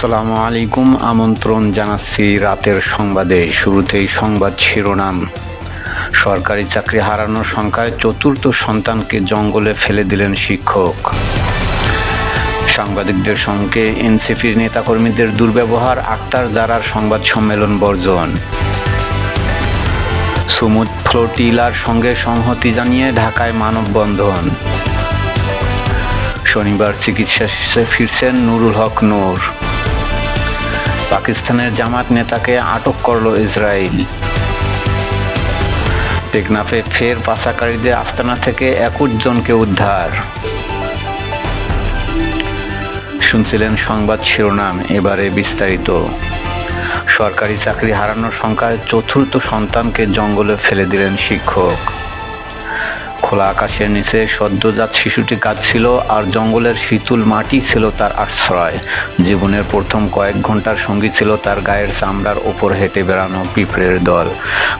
আসসালামু আলাইকুম। আমন্ত্রণ জানাচ্ছি রাতের সংবাদে। শুরুতেই সংবাদ শিরোনাম। সরকারি চাকরি হারানোর সংখ্যায় চতুর্থ সন্তানকে জঙ্গলে ফেলে দিলেন শিক্ষক। সাংবাদিকদের সঙ্গে এনসিপির নেতাকর্মীদের দুর্ব্যবহার, আক্তার জারার সংবাদ সম্মেলন বর্জন। সুমুদ ফ্লোটিলার সঙ্গে সংহতি জানিয়ে ঢাকায় মানববন্ধন। শনিবার চিকিৎসা শেষে ফিরছেন নুরুল হক নূর। পাকিস্তানের জামাত নেতাকে আটক করল ইসরায়েল টেকনাফে ফের পাচাকারীদের আস্তানা থেকে একুশ জনকে উদ্ধার। শুনছিলেন সংবাদ শিরোনাম, এবারে বিস্তারিত। সরকারি চাকরি হারানোর সংখ্যায় চতুর্থ সন্তানকে জঙ্গলে ফেলে দিলেন শিক্ষক। খোলা আকাশের নিচে সদ্যজাত শিশুটি কাঁদছিল আর জঙ্গলের শীতুল মাটি ছিল তার আশ্রয়। জীবনের প্রথম কয়েক ঘণ্টার সঙ্গী ছিল তার গায়ের চামড়ার ওপর হেঁটে বেড়ানো পিঁপড়ের দল।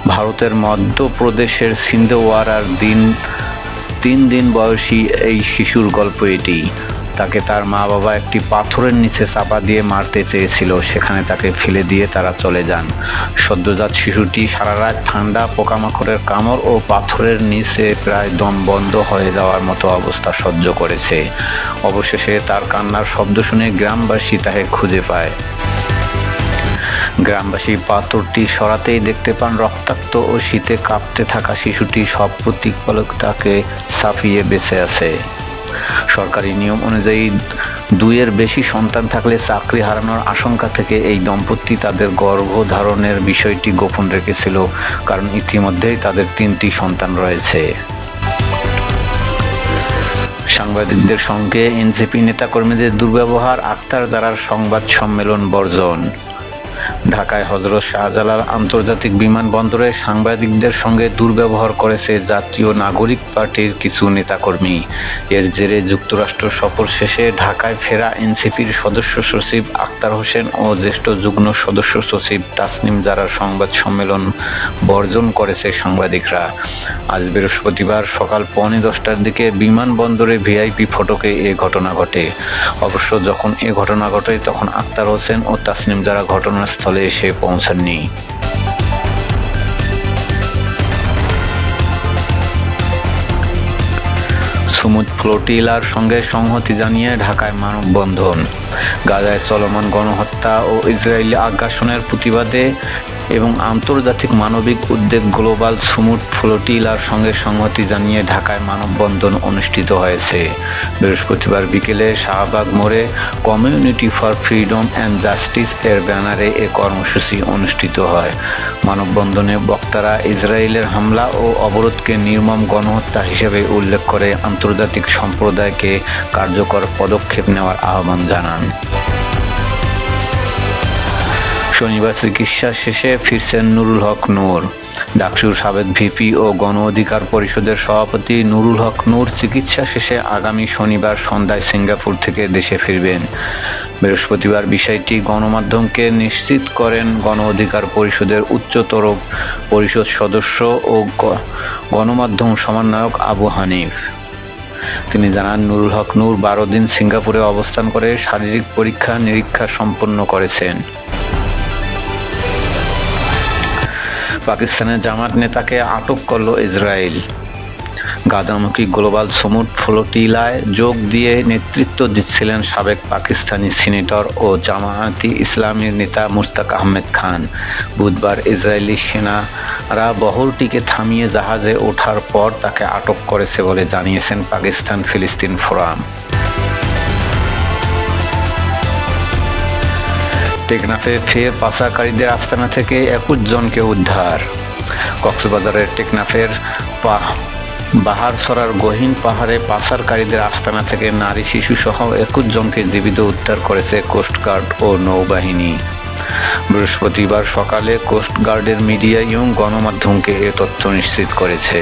ভারতের মধ্যপ্রদেশের সিন্ধওয়ারার দিন তিন দিন বয়সী এই শিশুর গল্প এটি। তাকে তার মা বাবা একটি পাথরের নিচে চাপা দিয়ে মারতে চেয়েছিল। সেখানে তাকে ফেলে দিয়ে তারা চলে যান। সদ্যজাত শিশুটি সারা রাত ঠান্ডা, পোকামাকড়ের কামড় ও পাথরের নিচে প্রায় দম বন্ধ হয়ে যাওয়ার মতো অবস্থা সহ্য করেছে। অবশেষে তার কান্নার শব্দ শুনে গ্রামবাসী তাকে খুঁজে পায়। গ্রামবাসী পাথরটি সরাতেই দেখতে পান রক্তাক্ত ও শীতে কাঁপতে থাকা শিশুটি সব প্রতিপালকতাকে সাফিয়ে বেঁচে আছে। সরকারি নিয়ম অনুযায়ী দুইয়ের বেশি সন্তান থাকলে চাকরি হারানোর আশঙ্কা থেকে এই দম্পতি তাদের গর্ভধারণের বিষয়টি গোপন রেখেছিল, কারণ ইতিমধ্যেই তাদের তিনটি সন্তান রয়েছে। সাংবাদিকদের সঙ্গে এনসিপি নেতাকর্মীদের দুর্ব্যবহার আক্তার দ্বারার সংবাদ সম্মেলন বর্জন। ঢাকায় হজরত শাহজালাল আন্তর্জাতিক বিমানবন্দরে সাংবাদিকদের সঙ্গে দুর্ব্যবহার করেছে জাতীয় নাগরিক পার্টির কিছু নেতাকর্মী। এর জেরে যুক্তরাষ্ট্র সফর শেষে ঢাকায় ফেরা এনসিপির সদস্য সচিব আক্তার হোসেন ও জ্যেষ্ঠ যুগ্ম সদস্য সচিব তাসনিম জারার সংবাদ সম্মেলন বর্জন করেছে সাংবাদিকরা। আজ বৃহস্পতিবার সকাল পৌনে দশটার দিকে বিমানবন্দরে ভিআইপি ফটকে এ ঘটনা ঘটে। অবশ্য যখন এ ঘটনা ঘটে, তখন আক্তার হোসেন ও তাসনিম জারা ঘটনাস্থলে এসে পৌঁছাননি। সুমুদ ফ্লোটিলার সঙ্গে সংহতি জানিয়ে ঢাকায় মানববন্ধন। গাজায় চলমান গণহত্যা ও ইসরায়েলি আগ্রাসনের প্রতিবাদে এবং আন্তর্জাতিক মানবিক উদ্যোগ গ্লোবাল সুমুট ফ্লোটিলার সঙ্গে সংহতি জানিয়ে ঢাকায় মানববন্ধন অনুষ্ঠিত হয়েছে। বৃহস্পতিবার বিকেলে শাহবাগ মোড়ে community for freedom and justice এর ব্যানারে এ কর্মসূচি অনুষ্ঠিত হয়। মানববন্ধনে বক্তারা ইসরায়েলের হামলা ও অবরোধকে নির্মম গণহত্যা হিসেবে উল্লেখ করে আন্তর্জাতিক সম্প্রদায়কে কার্যকর পদক্ষেপ নেওয়ার আহ্বান জানান। শনিবার চিকিৎসা শেষে ফিরছেন নুরুল হক নূর। ডাকসুর সাবেক ভিপি ও গণ অধিকার পরিষদের সভাপতি নুরুল হক নূর চিকিৎসা শেষে আগামী শনিবার সন্ধ্যায় সিঙ্গাপুর থেকে দেশে ফিরবেন। বৃহস্পতিবার বিষয়টি গণমাধ্যমকে নিশ্চিত করেন গণ অধিকার পরিষদের উচ্চতর পরিষদ সদস্য ও গণমাধ্যম সমন্বয়ক আবু হানিফ। তিনি জানান, নুরুল হক নূর বারো দিন সিঙ্গাপুরে অবস্থান করে শারীরিক পরীক্ষা নিরীক্ষা সম্পন্ন করেছেন। পাকিস্তানের জামাত নেতাকে আটক করল ইসরায়েল। গাদামুখী গ্লোবাল সমুট ফ্লোটিলায় যোগ দিয়ে নেতৃত্ব দিচ্ছিলেন সাবেক পাকিস্তানি সিনেটর ও জামায়াতি ইসলামীর নেতা মুস্তাক আহমেদ খান। বুধবার ইসরায়েলি সেনারা বহরটিকে থামিয়ে জাহাজে ওঠার পর তাকে আটক করেছে বলে জানিয়েছেন পাকিস্তান ফিলিস্তিন ফোরাম। টেকনাফে ফের পাচারকারীদের আস্তানা থেকে একুশ জনকে উদ্ধার। কক্সবাজারের টেকনাফের বাহারছড়ার গহীন পাহাড়ে পাচারকারীদের আস্তানা থেকে নারী শিশু সহ একুশ জনকে জীবিত উদ্ধার করেছে কোস্টগার্ড ও নৌবাহিনী। বৃহস্পতিবার সকালে কোস্টগার্ডের মিডিয়া ইয়ং গণমাধ্যমকে এ তথ্য নিশ্চিত করেছে।